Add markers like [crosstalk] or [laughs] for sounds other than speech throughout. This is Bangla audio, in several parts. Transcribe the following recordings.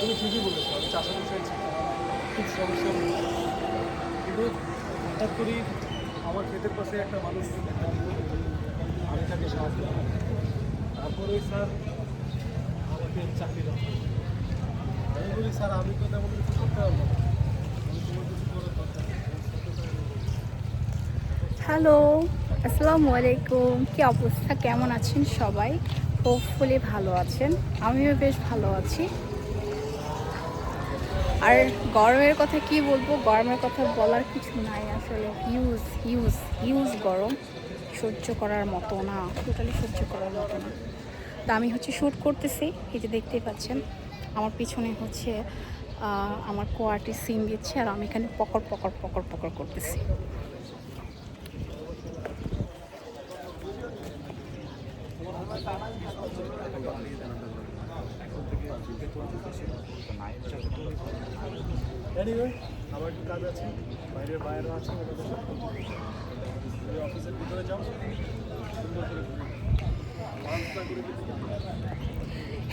তুমি ঠিকই বলেছ, আমি খুব সমস্যা কিন্তু হঠাৎ আমার ক্ষেতের পাশে একটা মানুষ আমি তাকে সাহায্য তারপরে স্যার আমাকে চাকরি আমি বলি, স্যার, আমি তো তেমন কিছু করতে পারব। হ্যালো, আসসালামু আলাইকুম। কি অবস্থা? কেমন আছেন সবাই? হোপফুলি ভালো আছেন। আমিও বেশ ভালো আছি। আর গরমের কথা কি বলব? গরমের কথা বলার কিছু নাই আসলে। হিউজ হিউজ হিউজ গরম। সহ্য করার মতো না টোটালি সহ্য করার মতো না। তা আমি হচ্ছে শ্যুট করতেছি, এই যে দেখতেই পাচ্ছেন। আমার পিছনে হচ্ছে আমার কোয়ার্টি সিন দিচ্ছে আর আমি এখানে পকর পকর পকর পকর করতেছি। এনিওয়ে আমার একটু কাজ আছে বাইরের বাইরেও আছে অফিসের ভিতরে যাও। সুন্দর করে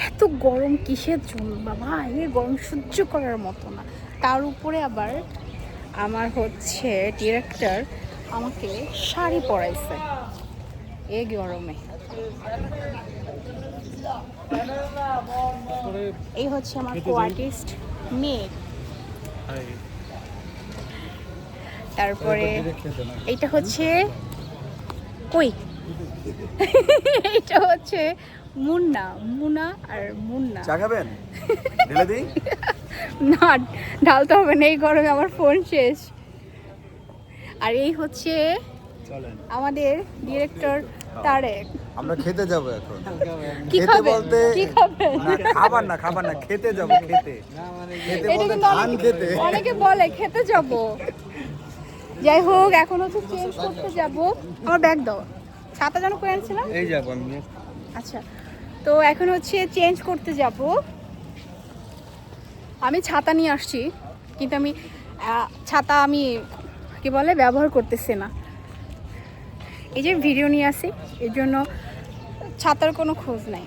এত গরম কিসের জন্য? বাবা এই গরম সহ্য করার মতো না। তার উপরে আবার আমার হচ্ছে ডিরেক্টর আমাকে শাড়ি পরাইছে। এই গরমে। এই হচ্ছে আমার কো আর্টিস্ট মেয়ে। তারপরে এইটা হচ্ছে কই? [laughs] এটা হচ্ছে মুন্না মুনা আর মুন্না। চা খাবেন? ঢেলে দিই? [laughs] না ঢালতে হবে না এই গরমে আমার ফোন শেষ। আর এই হচ্ছে আমাদের ডিরেক্টর তারেক। আমরা খেতে যাব এখন। কি খেতে বলতে কি খাবেন? না খাবার না খাবার না খেতে যাব খেতে। খেতে বলতে ধান অনেকে- খেতে। অনেকে বলে খেতে যাব। যাই হোক এখন হচ্ছে চেঞ্জ করতে যাব। আমার ব্যাগ দাও। ছাতা যেন করে আনছিলাম? এই যাব আমি। আচ্ছা। তো এখন হচ্ছে চেঞ্জ করতে যাব। আমি ছাতা নিয়ে আসছি কিন্তু আমি ছাতা আমি কি বলে ব্যবহার করতেছি না। এই যে ভিডিও নিয়ে আসি, এর জন্য ছাতার কোনো খোঁজ নাই।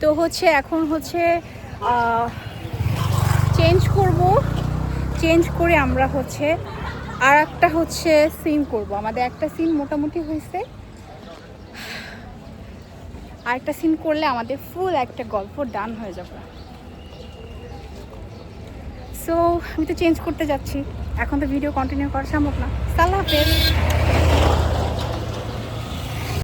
তো হচ্ছে, এখন হচ্ছে চেঞ্জ করব। চেঞ্জ করে আমরা হচ্ছে আর একটা হচ্ছে সিন করব। আমাদের একটা সিন মোটামুটি হয়েছে। আর একটা সিন করলে আমাদের ফুল একটা গল্প ডান হয়ে যাবে। সো আমি তো চেঞ্জ করতে যাচ্ছি। এখন তো ভিডিও কন্টিনিউ করা সম্ভব না। সাল্লাহ